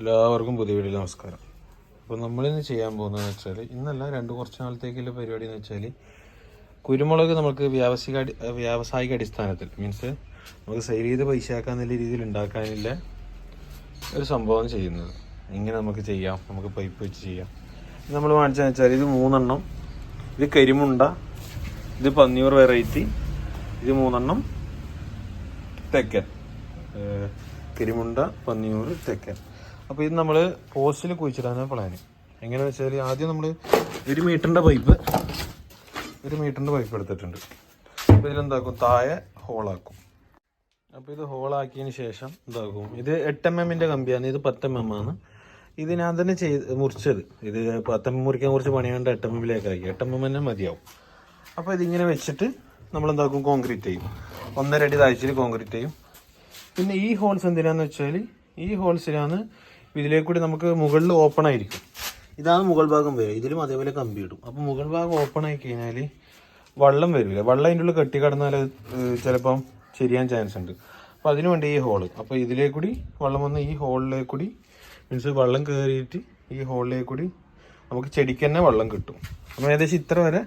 എല്ലാവർക്കും പുതിയ വീഡിയോ നമസ്കാരം. അപ്പോൾ നമ്മളിന്ന് ചെയ്യാൻ പോകുന്നതെന്ന് വെച്ചാൽ ഇന്നല്ല രണ്ട് കുറച്ച് നാളത്തേക്കുള്ള പരിപാടി എന്ന് വെച്ചാൽ കുരുമുളക് നമുക്ക് വ്യാവസായിക വ്യാവസായിക അടിസ്ഥാനത്തിൽ മീൻസ് നമുക്ക് സെയിൽ ചെയ്ത് പൈസ ആക്കാന്നുള്ള രീതിയിൽ ഉണ്ടാക്കാനുള്ള ഒരു സംഭവം ചെയ്യുന്നത്. ഇങ്ങനെ നമുക്ക് ചെയ്യാം നമുക്ക് പൈപ്പ് വെച്ച് ചെയ്യാം. നമ്മൾ വാങ്ങിച്ചതെന്ന് വെച്ചാൽ ഇത് മൂന്നെണ്ണം. ഇത് കരിമുണ്ട ഇത് പന്നിയൂർ വെറൈറ്റി ഇത് മൂന്നെണ്ണം തെക്കൻ. കരിമുണ്ട പന്നിയൂർ തെക്കൻ. അപ്പോൾ ഇത് നമ്മൾ പോസ്റ്റിൽ കുഴിച്ചിടാനാണ് പ്ലാന് എങ്ങനെ വെച്ചാൽ ആദ്യം നമ്മൾ ഒരു മീറ്ററിന്റെ പൈപ്പ് ഒരു മീറ്ററിന്റെ പൈപ്പ് എടുത്തിട്ടുണ്ട്. അപ്പോൾ ഇതിലെന്താക്കും? താഴെ ഹോളാക്കും അപ്പോൾ ഇത് ഹോളാക്കിയതിന് ശേഷം എന്താക്കും? ഇത് എട്ട് എം എമ്മിന്റെ കമ്പിയാണ്. ഇത് പത്ത് എം എം ആണ്. ഇത് ഞാൻ തന്നെ ചെയ്ത് മുറിച്ചത്. ഇത് പത്ത് എം എം മുറിക്കാൻ കുറച്ച് പണിയാണ്ട് എട്ട് എം എമ്മിലേക്ക് ആക്കി. എട്ട് എം എം തന്നെ മതിയാവും. അപ്പോൾ ഇതിങ്ങനെ വെച്ചിട്ട് നമ്മൾ എന്താക്കും കോൺക്രീറ്റ് ചെയ്യും. ഒന്നര അടി താഴ്ചയിൽ കോൺക്രീറ്റ് ചെയ്യും. പിന്നെ ഈ ഹോൾസ് എന്തിനാന്ന് വെച്ചാൽ ഈ ഹോൾസിലാണ് ഇതിലേക്ക് കൂടി നമുക്ക് മുകളിൽ ഓപ്പൺ ആയിരിക്കും. ഇതാണ് മുകൾ ഭാഗം വരിക. ഇതിലും അതേപോലെ കമ്പി ഇടും. അപ്പോൾ മുകൾ ഭാഗം ഓപ്പൺ ആയി കഴിഞ്ഞാൽ വള്ളം വരില്ല. വള്ളം അതിന്റെ ഉള്ളിൽ കെട്ടി കിടന്നാൽ ചിലപ്പം ശരിയാൻ ചാൻസ് ഉണ്ട്. അപ്പോൾ അതിനു വേണ്ടി ഈ ഹോൾ അപ്പോൾ ഇതിലേക്ക് കൂടി വള്ളം വന്ന് ഈ ഹോളിലേക്ക് കൂടി മീൻസ് വള്ളം കയറിയിട്ട് ഈ ഹോളിലേക്ക് കൂടി നമുക്ക് ചെടിക്ക് തന്നെ വള്ളം കിട്ടും. അപ്പോൾ ഏകദേശം ഇത്ര വരെ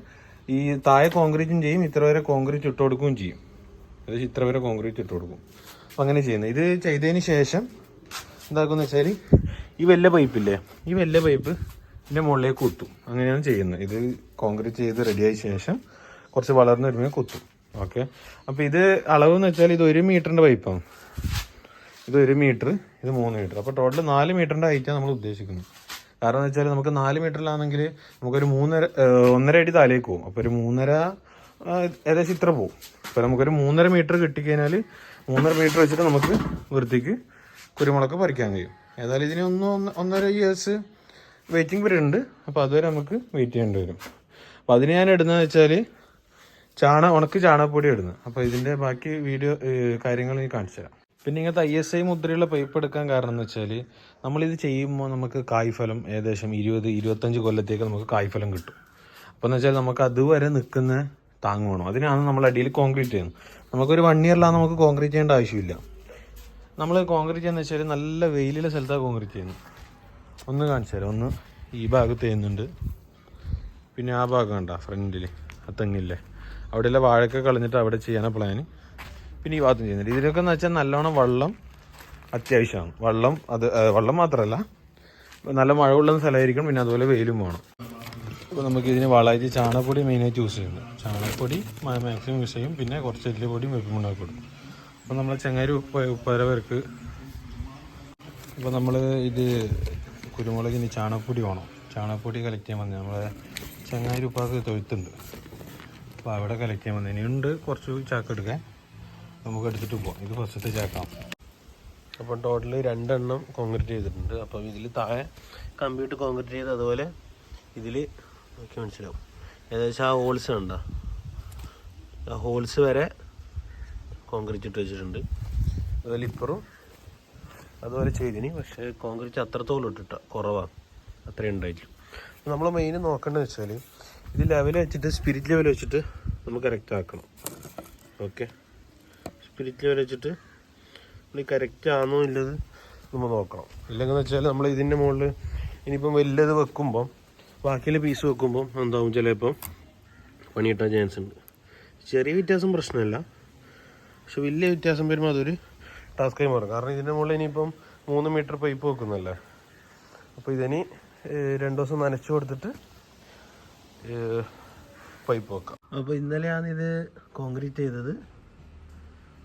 ഈ താഴെ കോൺക്രീറ്റും ചെയ്യും ഇത്ര വരെ കോൺക്രീറ്റ് ഇട്ട് കൊടുക്കുകയും ചെയ്യും. ഏകദേശം ഇത്ര വരെ കോൺക്രീറ്റ് ഇട്ട് കൊടുക്കും. അപ്പം അങ്ങനെ ചെയ്യുന്നത്. ഇത് ചെയ്തതിന് ശേഷം എന്താക്കുമെന്ന് വെച്ചാൽ ഈ വല്ല പൈപ്പില്ലേ? ഈ വല്ല പൈപ്പ് ഇതിന്റെ മുകളിലേക്ക് കുത്തും. അങ്ങനെയാണ് ചെയ്യുന്നത്. ഇത് കോൺക്രീറ്റ് ചെയ്ത് റെഡിയായ ശേഷം കുറച്ച് വളർന്ന് വരുമ്പോൾ കുത്തും. ഓക്കെ അപ്പോൾ ഇത് അളവ് എന്ന് വെച്ചാൽ ഇത് ഒരു മീറ്ററിന്റെ പൈപ്പാണ് ഇത് ഒരു മീറ്റർ ഇത് മൂന്ന് മീറ്റർ. അപ്പോൾ ടോട്ടൽ നാല് മീറ്ററിന്റെ ഹൈറ്റാണ് നമ്മൾ ഉദ്ദേശിക്കുന്നത്. കാരണം എന്ന് വെച്ചാൽ നമുക്ക് നാല് മീറ്ററിലാണെങ്കിൽ നമുക്കൊരു മൂന്നര ഒന്നര അടി താലേക്ക് പോകും. അപ്പോൾ ഒരു മൂന്നര ഏകദേശം ഇത്ര പോകും. അപ്പോൾ നമുക്കൊരു മൂന്നര മീറ്റർ കിട്ടിക്കഴിഞ്ഞാൽ മൂന്നര മീറ്റർ വെച്ചിട്ട് നമുക്ക് വൃത്തിക്ക് കുരുമുളക് പറിക്കാൻ കഴിയും. ഏതായാലും ഇതിന് ഒന്ന് ഒന്ന് ഒന്നര ഇയേഴ്സ് വെയിറ്റിംഗ് പീരീഡ് ഉണ്ട്. അപ്പോൾ അതുവരെ നമുക്ക് വെയിറ്റ് ചെയ്യേണ്ടി വരും. അപ്പോൾ അതിന് ഞാൻ ഇടുന്നതെന്ന് വെച്ചാൽ ചാണ ഉണക്ക് ചാണകപ്പൊടി ഇടുന്നത്. അപ്പോൾ ഇതിന്റെ ബാക്കി വീഡിയോ കാര്യങ്ങൾ ഞാൻ കാണിച്ചു തരാം. പിന്നെ ഇങ്ങനത്തെ ഐ എസ് ഐ മുദ്രയുള്ള പൈപ്പ് എടുക്കാൻ കാരണം എന്ന് വെച്ചാൽ നമ്മളിത് ചെയ്യുമ്പോൾ നമുക്ക് കായ്ഫലം ഏകദേശം ഇരുപത് ഇരുപത്തഞ്ച് കൊല്ലത്തേക്ക് നമുക്ക് കായ്ഫലം കിട്ടും. അപ്പോൾ എന്ന് വെച്ചാൽ നമുക്ക് അതുവരെ നിൽക്കുന്ന താങ്ങ് വേണം. അതിനാണ് നമ്മൾ അടിയിൽ കോൺക്രീറ്റ് ചെയ്യുന്നത്. നമുക്കൊരു വൺ ഇയറിലാണ് നമുക്ക് കോൺക്രീറ്റ് ചെയ്യേണ്ട ആവശ്യമില്ല. നമ്മൾ കോൺക്രീറ്റ് ചെയ്യുന്ന വെച്ചാൽ നല്ല വെയിലുള്ള സ്ഥലത്താണ് കോൺക്രീറ്റ് ചെയ്യുന്നത് ഒന്ന് കാണിച്ചു തരാം. ഒന്ന് ഈ ഭാഗത്ത് ചെയ്യുന്നുണ്ട് പിന്നെ ആ ഭാഗം കണ്ട ഫ്രണ്ടിൽ ആ തെങ്ങില്ലേ? അവിടെയുള്ള വാഴക്ക കളഞ്ഞിട്ട് അവിടെ ചെയ്യാനാണ് പ്ലാൻ പിന്നെ ഈ ഭാഗത്തും ചെയ്യുന്നുണ്ട്. ഇതിലൊക്കെ എന്ന് വെച്ചാൽ നല്ലോണം വെള്ളം അത്യാവശ്യമാണ്. വെള്ളം അത് വെള്ളം മാത്രമല്ല നല്ല മഴ ഉള്ള സ്ഥലമായിരിക്കും പിന്നെ അതുപോലെ വെയിലും വേണം. അപ്പോൾ നമുക്ക് ഇതിന് വളമായിട്ട് ചാണകപ്പൊടി മെയിനായിട്ട് യൂസ് ചെയ്യുന്നത് ചാണകപ്പൊടി മാക്സിമം യൂസ് ചെയ്യും. പിന്നെ കുറച്ച് എല്ലുപൊടിയും വെപ്പുമുണ്ടാക്കി കൊടുക്കും അപ്പോൾ നമ്മൾ ചെങ്ങാരി ഉപ്പ പേർക്ക് ഇപ്പം നമ്മൾ ഇത് കുരുമുളകിന് ചാണകപ്പൊടി വേണം. ചാണകപ്പൊടി കളക്ട് ചെയ്യാൻ വന്നത്. നമ്മളെ ചെങ്ങാരി ഉപ്പാക്ക് തൊഴുത്തുണ്ട്. അപ്പോൾ അവിടെ കളക്ട് ചെയ്യാൻ വന്നത്. ഇനിയുണ്ട് കുറച്ച് ചാക്ക് എടുക്കാൻ. നമുക്ക് എടുത്തിട്ട് പോവാം. ഇത് ഫസ്റ്റത്തെ ചാക്കാം. അപ്പോൾ ടോട്ടൽ രണ്ടെണ്ണം കോൺക്രീറ്റ് ചെയ്തിട്ടുണ്ട്. അപ്പം ഇതിൽ താഴെ കമ്പ്യൂട്ടർ കോൺക്രീറ്റ് ചെയ്ത് അതുപോലെ ഇതിൽ നോക്കി മനസ്സിലാവും. ഏകദേശം ആ ഹോൾസ് കണ്ട. ആ ഹോൾസ് വരെ കോൺക്രീറ്റ് ഇട്ട് വെച്ചിട്ടുണ്ട്. അതുപോലെ ഇപ്പുറം അതുപോലെ ചെയ്തിനി. പക്ഷേ കോൺക്രീറ്റ് അത്രത്തോളം ഇട്ടിട്ട കുറവാണ്. അത്രയും ഉണ്ടായിട്ടുള്ളൂ നമ്മൾ മെയിൻ നോക്കേണ്ടത് വെച്ചാൽ ഇത് ലെവൽ വെച്ചിട്ട് സ്പിരിറ്റ് ലെവൽ വെച്ചിട്ട് നമ്മൾ കറക്റ്റ് ആക്കണം. ഓക്കെ സ്പിരിറ്റ് ലെവൽ വെച്ചിട്ട് നമ്മൾ കറക്റ്റ് ആണോ ഇല്ലത് നമ്മൾ നോക്കണം. ഇല്ലെങ്കിൽ വെച്ചാൽ നമ്മൾ ഇതിന്റെ മുകളിൽ ഇനിയിപ്പം വലിയത് വെക്കുമ്പം ബാക്കിയുള്ള പീസ് വെക്കുമ്പം എന്താവും ചിലപ്പം പണി കിട്ടാൻ ചാൻസ് ഉണ്ട്. ചെറിയ വ്യത്യാസം പ്രശ്നമല്ല. പക്ഷെ വലിയ വ്യത്യാസം വരുമ്പോൾ അതൊരു ടാസ്ക്കായി മാറും. കാരണം ഇതിന്റെ മുകളിൽ ഇനിയിപ്പം മൂന്ന് മീറ്റർ പൈപ്പ് വെക്കുന്നല്ലേ? അപ്പോൾ ഇതിന് രണ്ടു ദിവസം നനച്ചു കൊടുത്തിട്ട് പൈപ്പ് വെക്കാം. അപ്പോൾ ഇന്നലെയാണ് ഇത് കോൺക്രീറ്റ് ചെയ്തത്.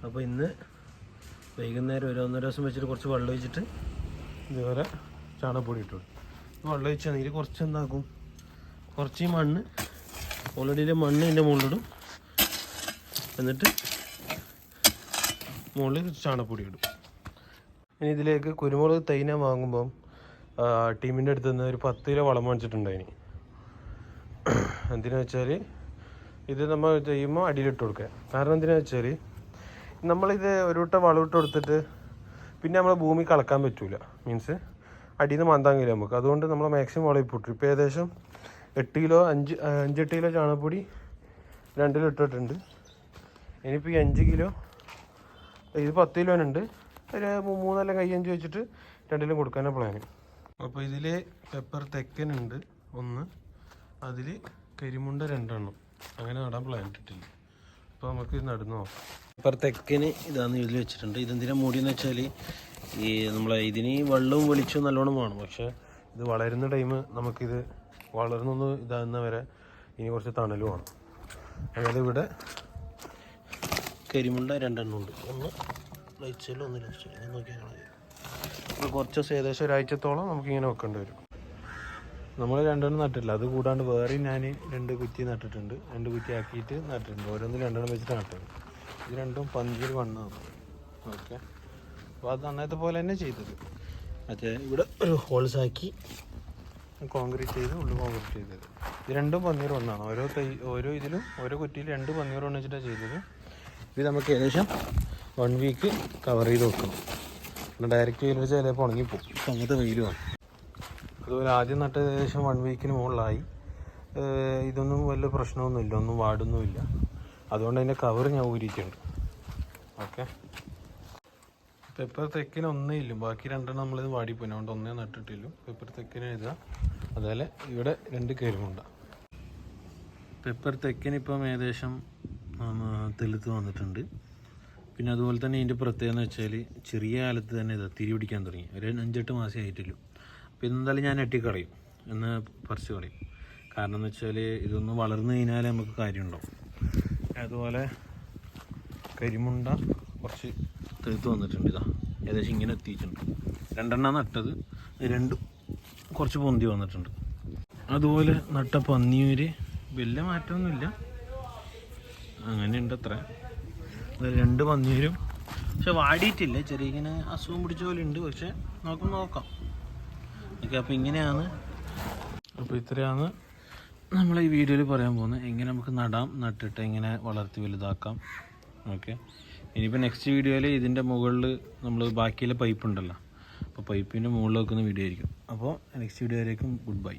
അപ്പോൾ ഇന്ന് വൈകുന്നേരം ഒരു ഒന്നര ദിവസം വെച്ചിട്ട് കുറച്ച് വെള്ളം ഒഴിച്ചിട്ട് ഇതുപോലെ ചാണകപ്പൊടി ഇട്ടു. വെള്ളം ഒഴിച്ചാണെങ്കിൽ കുറച്ച് എന്താക്കും? കുറച്ച് മണ്ണ് ഓൾറെഡി മണ്ണ് ഇതിന്റെ മുകളിലിടും. എന്നിട്ട് മുകളിൽ ചാണപ്പൊടി ഇടും ഇനി ഇതിലേക്ക് കുരുമുളക് തൈന വാങ്ങുമ്പം ടീമിന്റെ അടുത്ത് നിന്ന് ഒരു പത്ത് കിലോ വളം വാങ്ങിച്ചിട്ടുണ്ടായിനി എന്തിനാ വെച്ചാൽ ഇത് നമ്മൾ ചെയ്യുമ്പോൾ അടിയിലിട്ട് കൊടുക്കുക. കാരണം എന്തിനാ വെച്ചാൽ നമ്മളിത് ഒരു വട്ടം വളമിട്ട് കൊടുത്തിട്ട് പിന്നെ നമ്മൾ ഭൂമി കളക്കാൻ പറ്റൂല. മീൻസ് അടിയിൽ നിന്ന് മാന്താൻ നമുക്ക്. അതുകൊണ്ട് നമ്മൾ മാക്സിമം വളം ഇപ്പോൾ ഇപ്പോൾ ഏകദേശം എട്ട് കിലോ അഞ്ച് അഞ്ചെട്ട് കിലോ ചാണകപ്പൊടി രണ്ട് കിലോ ഇട്ടിട്ടുണ്ട് ഇനിയിപ്പോൾ ഈ അഞ്ച് കിലോ ഇത് പത്ത് കിലോനുണ്ട്. ഒരു മൂ- മൂന്നെല്ലാം കൈ അഞ്ച് വെച്ചിട്ട് രണ്ടിലും കൊടുക്കാനാണ് പ്ലാന് അപ്പോൾ ഇതിൽ പെപ്പർ തെക്കനുണ്ട് ഒന്ന്. അതിൽ കരിമുണ്ട രണ്ടെണ്ണം. അങ്ങനെ നടാൻ പ്ലാൻ ഇട്ടിട്ടില്ല. അപ്പോൾ നമുക്ക് ഇത് നടന്നു നോക്കാം. പെപ്പർ തെക്കന് ഇതാന്ന് ഇതിൽ വെച്ചിട്ടുണ്ട്. ഇതെന്തിനാ മൂടിയെന്ന് വെച്ചാൽ ഈ നമ്മളെ ഇതിന് വെള്ളവും വെളിച്ചവും നല്ലോണം വേണം. പക്ഷേ ഇത് വളരുന്ന ടൈം നമുക്കിത് വളർന്നൊന്ന് ഇതാകുന്ന വരെ ഇനി കുറച്ച് തണലും വേണം. അതായത് ഇവിടെ കരിമുണ്ട രണ്ടെണ്ണം ഉണ്ട് ഒന്ന് ലൈറ്റ് സൈഡിൽ ഒന്ന് ലെഫ്റ്റ് സൈഡിൽ നോക്കിയാൽ കാണാം കുറച്ച് ദിവസം ഏകദേശം ഒരാഴ്ചത്തോളം നമുക്കിങ്ങനെ വെക്കേണ്ടി വരും. നമ്മൾ രണ്ടെണ്ണം നട്ടില്ല അത് കൂടാണ്ട് വേറെ ഞാൻ രണ്ട് കുറ്റി നട്ടിട്ടുണ്ട്. രണ്ട് കുറ്റി ആക്കിയിട്ട് നട്ടിട്ടുണ്ട്. ഓരോന്നും രണ്ടെണ്ണം വെച്ചിട്ട് നട്ടത്. ഇത് രണ്ടും പഞ്ചിൽ വണ്ണാണ് ഓക്കെ. അപ്പോൾ അത് അന്നത്തെ പോലെ തന്നെ ചെയ്തത്. മറ്റേ ഇവിടെ ഒരു ഹോൾസ് ആക്കി കോൺക്രീറ്റ് ചെയ്ത് ഉള്ളു കോൺക്രീറ്റ് ചെയ്തത്. ഇത് രണ്ടും പന്നീർ ഒന്നാണ് ഓരോ തൈ ഓരോ ഇതിലും ഓരോ കുറ്റിയിൽ രണ്ട് പന്നീർ വണ്ണ വെച്ചിട്ടാണ് ചെയ്തത്. ഇത് നമുക്ക് ഏകദേശം വൺ വീക്ക് കവർ ചെയ്ത് വെക്കണം പിന്നെ ഡയറക്റ്റ് വെയിൽ വെച്ചാൽ ചിലപ്പോൾ ഉണങ്ങിപ്പോകും അങ്ങനത്തെ വെയിലുമാണ് അതുപോലെ ആദ്യം നട്ട ഏകദേശം വൺ വീക്കിന് മുകളിലായി. ഇതൊന്നും വലിയ പ്രശ്നമൊന്നുമില്ല ഒന്നും വാടുന്നുമില്ല അതുകൊണ്ട് അതിന്റെ കവർ ഞാൻ ഊരിയിട്ടുണ്ട്. ഓക്കെ പെപ്പർ തെക്കിന് ഒന്നേ ഇല്ലും. ബാക്കി രണ്ടെണ്ണം നമ്മളിത് വാടിപ്പോയി. അതുകൊണ്ട് ഒന്നേ നട്ടിട്ടില്ല പെപ്പർ തെക്കിന് എഴുതുക അതുപോലെ ഇവിടെ രണ്ട് കരിമുണ്ട. പെപ്പർ തെക്കിന് ഇപ്പം ഏകദേശം തെളുത്ത് വന്നിട്ടുണ്ട്. പിന്നെ അതുപോലെ തന്നെ ഇതിന്റെ പ്രത്യേകത എന്ന് വെച്ചാൽ ചെറിയ കാലത്ത് തന്നെ ഇതാ തിരി പിടിക്കാൻ തുടങ്ങി. ഒരു അഞ്ചെട്ട് മാസം ആയിട്ടുള്ളൂ. അപ്പോൾ ഇതെന്തായാലും ഞാൻ എട്ടിക്കളയും എന്ന് പറിച്ച് കളയും. കാരണം എന്ന് വെച്ചാൽ ഇതൊന്ന് വളർന്നു കഴിഞ്ഞാൽ നമുക്ക് കാര്യമുണ്ടാവും. അതുപോലെ കരിമുണ്ട കുറച്ച് തെളുത്ത് വന്നിട്ടുണ്ട് ഇതാ. ഏകദേശം ഇങ്ങനെ എത്തിയിട്ടുണ്ട്. രണ്ടെണ്ണം നട്ടത്. രണ്ടും കുറച്ച് പൊന്തി വന്നിട്ടുണ്ട്. അതുപോലെ നട്ട പന്നിയൂര് വലിയ മാറ്റമൊന്നുമില്ല. അങ്ങനെയുണ്ട് അത്ര രണ്ട് പന്നീരും പക്ഷെ വാടിയിട്ടില്ല. ചെറിയ ഇങ്ങനെ അസുഖം പിടിച്ച പോലെ ഉണ്ട്. പക്ഷെ നമുക്ക് നോക്കാം. ഓക്കെ അപ്പോൾ ഇങ്ങനെയാണ്. അപ്പോൾ ഇത്രയാണ് നമ്മൾ ഈ വീഡിയോയിൽ പറയാൻ പോകുന്നത്. എങ്ങനെ നമുക്ക് നടാം നട്ടിട്ട് എങ്ങനെ വളർത്തി വലുതാക്കാം. ഓക്കെ. ഇനിയിപ്പോൾ നെക്സ്റ്റ് വീഡിയോയിൽ ഇതിന്റെ മുകളിൽ നമ്മൾ ബാക്കിയിലെ പൈപ്പ് ഉണ്ടല്ലോ. അപ്പോൾ പൈപ്പിന്റെ മുകളിൽ വെക്കുന്ന വീഡിയോ ആയിരിക്കും. അപ്പോൾ നെക്സ്റ്റ് വീഡിയോയിലേക്കും ഗുഡ് ബൈ